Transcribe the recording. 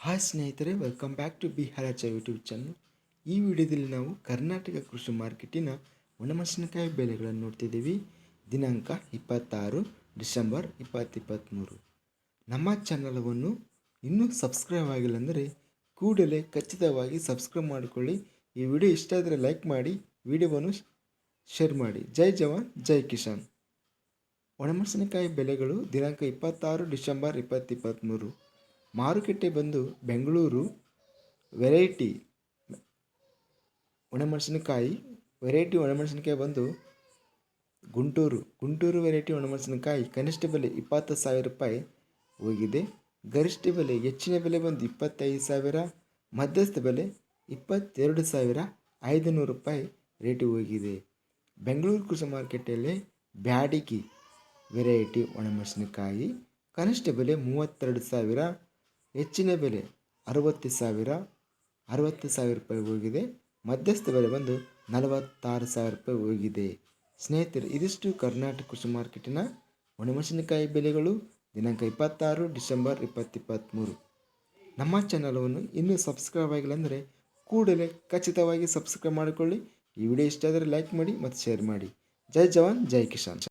Hi ಸ್ನೇಹಿತರೆ welcome back to ಬಿಹಾರಾಚ YouTube channel ಈ ವಿಡಿಯೋದಲ್ಲಿ ನಾವು ಕರ್ನಾಟಕ ಕೃಷಿ ಮಾರ್ಕೆಟಿನ ಒಣಮೆಣಸಿನಕಾಯಿ ಬೆಲೆಗಳನ್ನು ನೋಡ್ತಿದ್ದೀವಿ. ದಿನಾಂಕ ಇಪ್ಪತ್ತಾರು, ಡಿಸೆಂಬರ್ ಇಪ್ಪತ್ತಿಪ್ಪತ್ತ್ಮೂರು ನಮ್ಮ ಚಾನಲವನ್ನು ಇನ್ನೂ ಸಬ್ಸ್ಕ್ರೈಬ್ ಆಗಿಲ್ಲ ಅಂದರೆ ಕೂಡಲೇ ಖಚಿತವಾಗಿ ಸಬ್ಸ್ಕ್ರೈಬ್ ಮಾಡಿಕೊಳ್ಳಿ. ಈ ವಿಡಿಯೋ ಇಷ್ಟ ಆದರೆ ಲೈಕ್ ಮಾಡಿ, ವಿಡಿಯೋವನ್ನು ಶೇರ್ ಮಾಡಿ. ಜೈ ಜವಾನ್, ಜೈ ಕಿಸಾನ್. ಒಣಮೆಣಸಿನಕಾಯಿ ಬೆಲೆಗಳು ದಿನಾಂಕ ಇಪ್ಪತ್ತಾರು, ಡಿಸೆಂಬರ್ ಇಪ್ಪತ್ತಿಪ್ಪತ್ತ್ಮೂರು ಮಾರುಕಟ್ಟೆ ಬಂದು ಬೆಂಗಳೂರು ವೆರೈಟಿ ಒಣಮೆಣಸಿನಕಾಯಿ ವೆರೈಟಿ ಒಣಮೆಣಸಿನಕಾಯಿ ಬಂದು ಗುಂಟೂರು. ಗುಂಟೂರು ವೆರೈಟಿ ಒಣಮೆಣಸಿನಕಾಯಿ ಕನಿಷ್ಠ ಬೆಲೆ ಇಪ್ಪತ್ತು ಸಾವಿರ ರೂಪಾಯಿ ಹೋಗಿದೆ. ಗರಿಷ್ಠ ಬೆಲೆ, ಹೆಚ್ಚಿನ ಬೆಲೆ ಬಂದು ಇಪ್ಪತ್ತೈದು ಸಾವಿರ, ಮಧ್ಯಸ್ಥ ಬೆಲೆ ಇಪ್ಪತ್ತೆರಡು ಸಾವಿರ ಐದುನೂರು ರೂಪಾಯಿ ರೇಟು ಹೋಗಿದೆ. ಬೆಂಗಳೂರು ಕೃಷಿ ಮಾರ್ಕೆಟಲ್ಲಿ ಬ್ಯಾಡಿಗಿ ವೆರೈಟಿ ಒಣಮೆಣಸಿನಕಾಯಿ ಕನಿಷ್ಠ ಬೆಲೆ ಮೂವತ್ತೆರಡು ಸಾವಿರ ಹೆಚ್ಚಿನ ಬೆಲೆ ಅರವತ್ತು ಸಾವಿರ ಅರವತ್ತು ಸಾವಿರ ರೂಪಾಯಿ ಹೋಗಿದೆ. ಮಧ್ಯಸ್ಥ ಬೆಲೆ ಬಂದು ನಲವತ್ತಾರು ಸಾವಿರ ರೂಪಾಯಿ ಹೋಗಿದೆ. ಸ್ನೇಹಿತರೆ, ಇದಿಷ್ಟು ಕರ್ನಾಟಕ ಕೃಷಿ ಮಾರ್ಕೆಟಿನ ಒಣಮೆಣಸಿನಕಾಯಿ ಬೆಲೆಗಳು. ದಿನಾಂಕ ಇಪ್ಪತ್ತಾರು, ಡಿಸೆಂಬರ್ ಇಪ್ಪತ್ತಿಪ್ಪತ್ತ್ಮೂರು ನಮ್ಮ ಚಾನಲನ್ನು ಇನ್ನೂ ಸಬ್ಸ್ಕ್ರೈಬ್ ಆಗಿಲ್ಲ ಅಂದರೆ ಕೂಡಲೇ ಖಚಿತವಾಗಿ ಸಬ್ಸ್ಕ್ರೈಬ್ ಮಾಡಿಕೊಳ್ಳಿ. ಈ ವಿಡಿಯೋ ಇಷ್ಟ ಆದರೆ ಲೈಕ್ ಮಾಡಿ ಮತ್ತು ಶೇರ್ ಮಾಡಿ. ಜೈ ಜವಾನ್, ಜೈ ಕಿಸಾನ್.